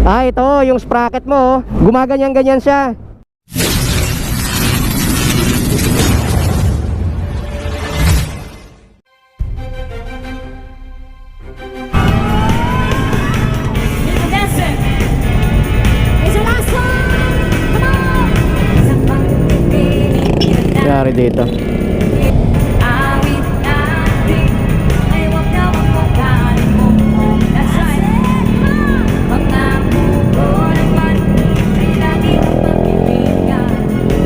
Ah, ito, yung sprocket mo, oh. gumaganyan-ganyan siya. dancing. It's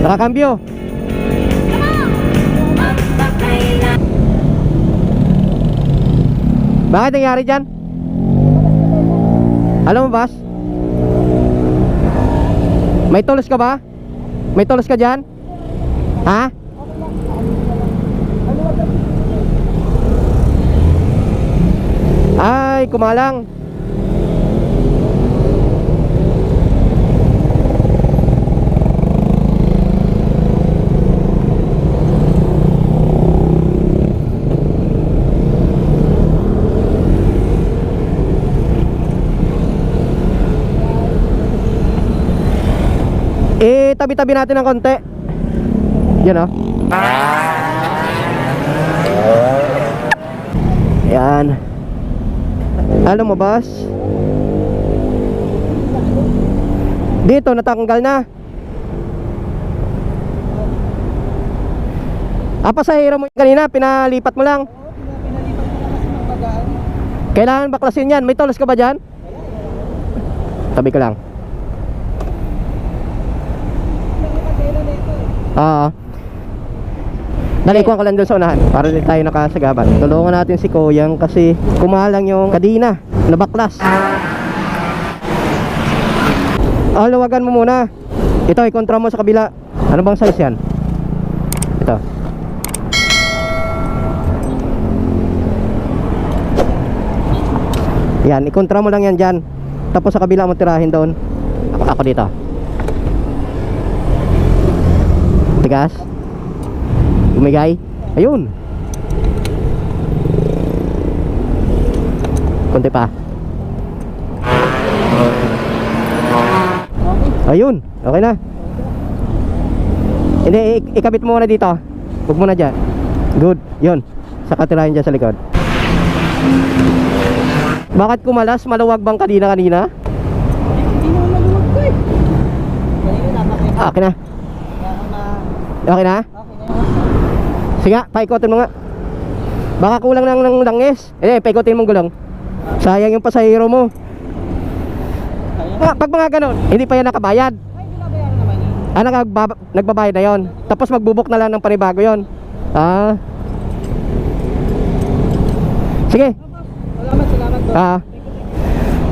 Nakakambyo. Magpakailan. Bakit nangyari dyan? Alam mo, boss? May tulos ka ba? May tulos ka dyan? Ha? Ay, kumalang. Eh, tabi-tabi natin ng konti. Yan oh. Yan. Alam mo, boss? Dito, natanggal na. Ah, pasahero mo yung kanina, pinalipat mo lang. Kailangan baklasin yan. May tolos ka ba dyan? Tabi ka lang. Oo. Nalikuhan ko lang doon sa unahan para din tayo nakasagaban. Tulungan natin si Koyang kasi kumalang yung kadina na baklas. Oh, luwagan mo muna. Ito, ikontra mo sa kabila. Ano bang size yan? Ito. Yan, ikontra mo lang yan dyan. Tapos sa kabila mo tirahin doon. Ako, ako dito. Tigas. Umigay. Ayun. Konti pa. Ayun. Okay na. Hindi, ik- ikabit mo muna dito. Huwag mo na dyan. Good. Yun. Saka tirahin dyan sa likod. Bakit kumalas? Maluwag bang kanina-kanina? Hindi naman maluwag ko eh. Ah, okay na. Okay na? Sige, paikotin mo nga. Baka kulang lang ng langis. Eh, paikotin mong gulong. Sayang yung pasahero mo. Ah, pag mga ganon, hindi pa yan nakabayad. Ay, hindi nabayaran naman yun. Ah, nagbabayad, nagbabayad na yon. Tapos magbubok na lang ng panibago yon. Ah. Sige. Salamat, salamat. Ah.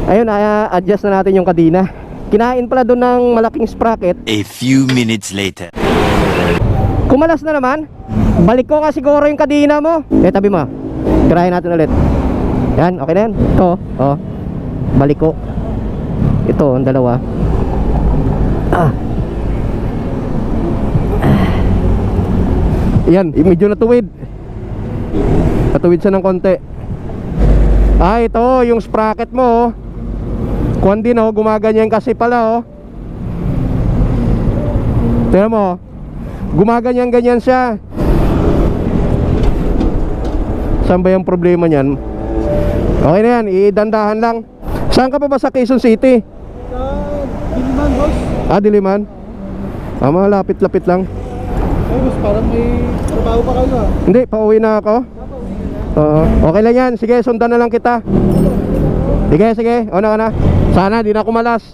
Ayun, ah, adjust na natin yung kadina. Kinain pala doon ng malaking sprocket. A few minutes later. Kumalas na naman. Balik ko nga siguro yung kadina mo. Eh, tabi mo. Tirahin natin ulit. Yan, okay na yan. Ito, oh. Balik ko. Ito, ang dalawa. Ah. Yan, medyo natuwid. Natuwid siya ng konti. Ah, ito, yung sprocket mo, oh. Kuwan din, oh. Gumaganyan kasi pala, oh. Tingnan mo, oh. Gumaganyan-ganyan siya. Saan ba yung problema niyan? Okay na yan, idandahan lang. Saan ka pa ba sa Quezon City? Sa Diliman, boss. Ah, Diliman? Ah, malapit-lapit lang. Ay, boss, parang may trabaho pa kayo ah. Hindi, pauwi na ako. Oo. Okay lang yan. Sige, sundan na lang kita. Sige, sige. Una ka na. Sana, di na kumalas.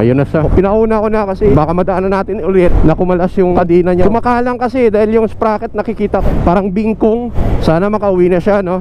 Ayun na siya. Pinauna ko na kasi baka madaanan natin ulit na kumalas yung kadina niya. Kumakalang kasi dahil yung sprocket nakikita. Parang bingkong. Sana makauwi na siya, no?